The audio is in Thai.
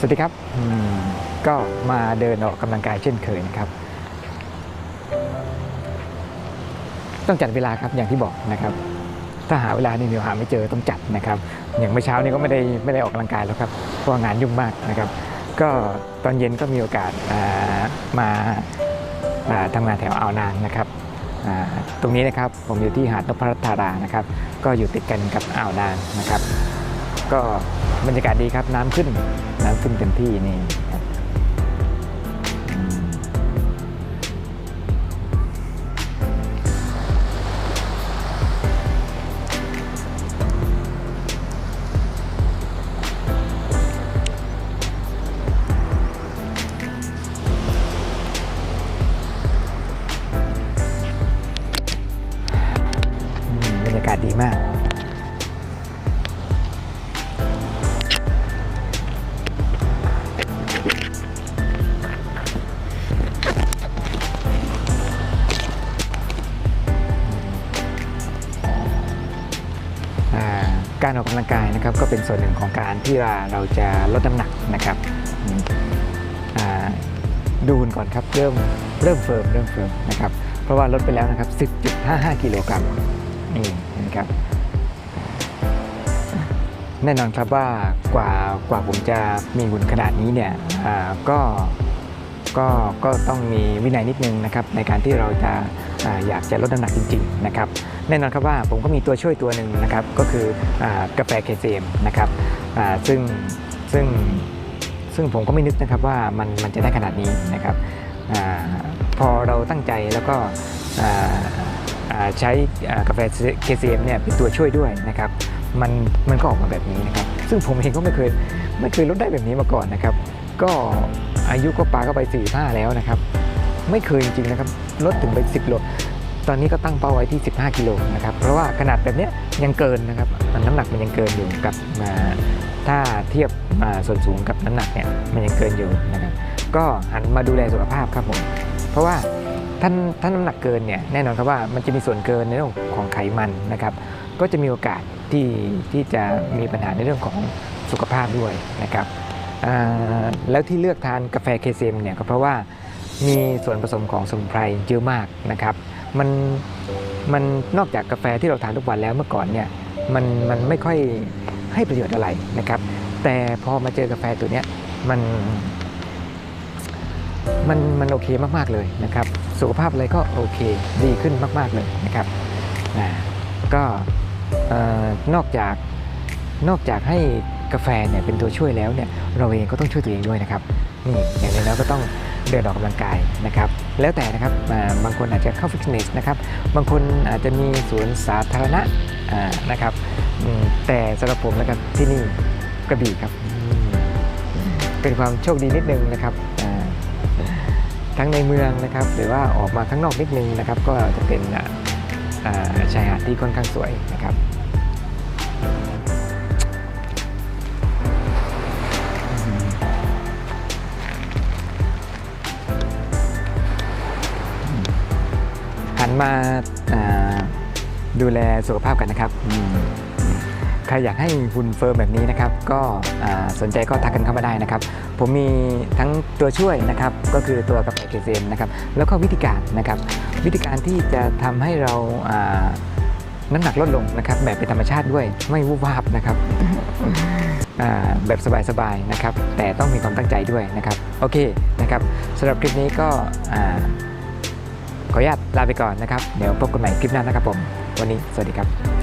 สวัสดีครับก็มาเดินออกกำลังกายเช่นเคยนะครับ ต้องจัดเวลาครับอย่างที่บอกนะครับ ถ้าหาเวลานี่เดี๋ยวหาไม่เจอต้องจัดนะครับ อย่างเมื่อเช้านี้ก็ไม่ได้ไม่ได้ออกกำลังกายแล้วครับเพราะงานยุ่งมากนะครับ ก็ตอนเย็นก็มีโอกาสอ่ามาอ่าทำงานแถวอ่าวนางนะครับตรงนี้นะครับผมอยู่ที่หาดนพรัตนารานะครับ ก็อยู่ติดกันกับอ่าวนางนะครับ ก็บรรยากาศดีครับน้ำขึ้น น้ำขึ้นเต็มที่นี่ครับบรรยากาศดีมาก การออกกำลังกายนะครับก็เป็นส่วนหนึ่งของการที่ว่าเราจะลดน้ำหนักนะครับดูนก่อนครับเริ่มเริ่มเฟิร์มเริ่มเฟิร์มนะครับเพราะว่าลดไปแล้วนะครับ 10.55 กิโลกรัมนี่นะครับแน่นอนครับว่ากว่ากว่าผมจะมีหุ่นขนาดนี้เนี่ยอ่าก็ก็ก็ต้องมีวินัยนิดนึงนะครับในการที่เราจะอาอยากจะลดน้ำหนักจริง ๆ นะครับ แน่นอนครับว่าผมก็มีตัวช่วยตัวหนึ่งนะครับก็คืออกาแฟเคเซมนะครับซึ่งซึ่งซึ่งผมก็ไม่นึกนะครับว่ามันมันจะได้ขนาดนี้นะครับอพอเราตั้งใจแล้วก็ใช้กาแฟเคเซมเนี่ยเป็นตัวช่วยด้วยนะครับมันมันก็ออกมาแบบนี้นะครับซึ่งผมเองก็ไม่เคยไม่เคยลดได้แบบนี้มาก่อนนะครับ ก็อายุก็ปาก็ไป4ี่ห้าแล้วนะครับ ไม่เคยจริงๆนะครับลดถึงไป 10โล ตอนนี้ก็ตั้งเป้าไว้ที่ 15 กิโลนะครับ เพราะว่าขนาดแบบนี้ยังเกินนะครับมันน้ำหนักมันยังเกินอยู่กับอ่าถ้าเทียบอ่าส่วนสูงกับน้ำหนักเนี่ยมันยังเกินอยู่นะครับ ก็หันมาดูแลสุขภาพครับผม เพราะว่าท่านท่านน้ำหนักเกินเนี่ยแน่นอนครับว่ามันจะมีส่วนเกินในเรื่องของไขมันนะครับ ก็จะมีโอกาสที่ที่จะมีปัญหาในเรื่องของสุขภาพด้วยนะครับแล้วที่เลือกทานกาแฟเคเซมเนี่ยก็เพราะว่ามีส่วนผสมของสมุนไพรเยอะมากนะครับ มันมันนอกจากกาแฟที่เราทานทุกวันแล้วเมื่อก่อนเนี่ยมันมันไม่ค่อยให้ประโยชน์อะไรนะครับ แต่พอมาเจอกาแฟตัวเนี้ยมันมันมันโอเคมากๆเลยนะครับ สุขภาพอะไรก็โอเคดีขึ้นมาก ๆเลยนะครับอ่าก็นอกจากนอกจากให้กาแฟเนี่ยเป็นตัวช่วยแล้วเนี่ยเราเองก็ต้องช่วยตัวเองด้วยนะครับนี่อย่างนี้แล้วก็ต้อง เดินออกกำลังกายนะครับ แล้วแต่นะครับอ่าบางคนอาจจะเข้าฟิตเนสนะครับ บางคนอาจจะมีสวนสาธารณะอ่านะครับอืมแต่สำหรับผมแล้วกันที่นี่กระบี่ครับอืมเป็นความโชคดีนิดนึงนะครับอ่าทั้งในเมืองนะครับ หรือว่าออกมาข้างนอกนิดนึงนะครับ ก็จะเป็นอ่าอ่าชายหาดที่ค่อนข้างสวยนะครับ นมาาดูแลสุขภาพกันนะครับใครอยากให้หุ่นเฟิร์มแบบนี้นะครับ ก็สนใจก็ทักกันเข้ามาได้นะครับ ผมมีทั้งตัวช่วยนะครับ ก็คือตัวกาแฟเคเซมนะครับ แล้วก็วิธีการนะครับ วิธีการที่จะทำให้เราน้ำหนักลดลงนะครับ แบบเป็นธรรมชาติด้วยไม่วูบวาบนะครับแบบสบายๆนะครับ แต่ต้องมีความตั้งใจด้วยนะครับ โอเคนะครับสำหรับคลิปนี้ก็ ขออนุญาตลาไปก่อนนะครับ เดี๋ยวพบกันใหม่คลิปหน้านะครับผม วันนี้สวัสดีครับ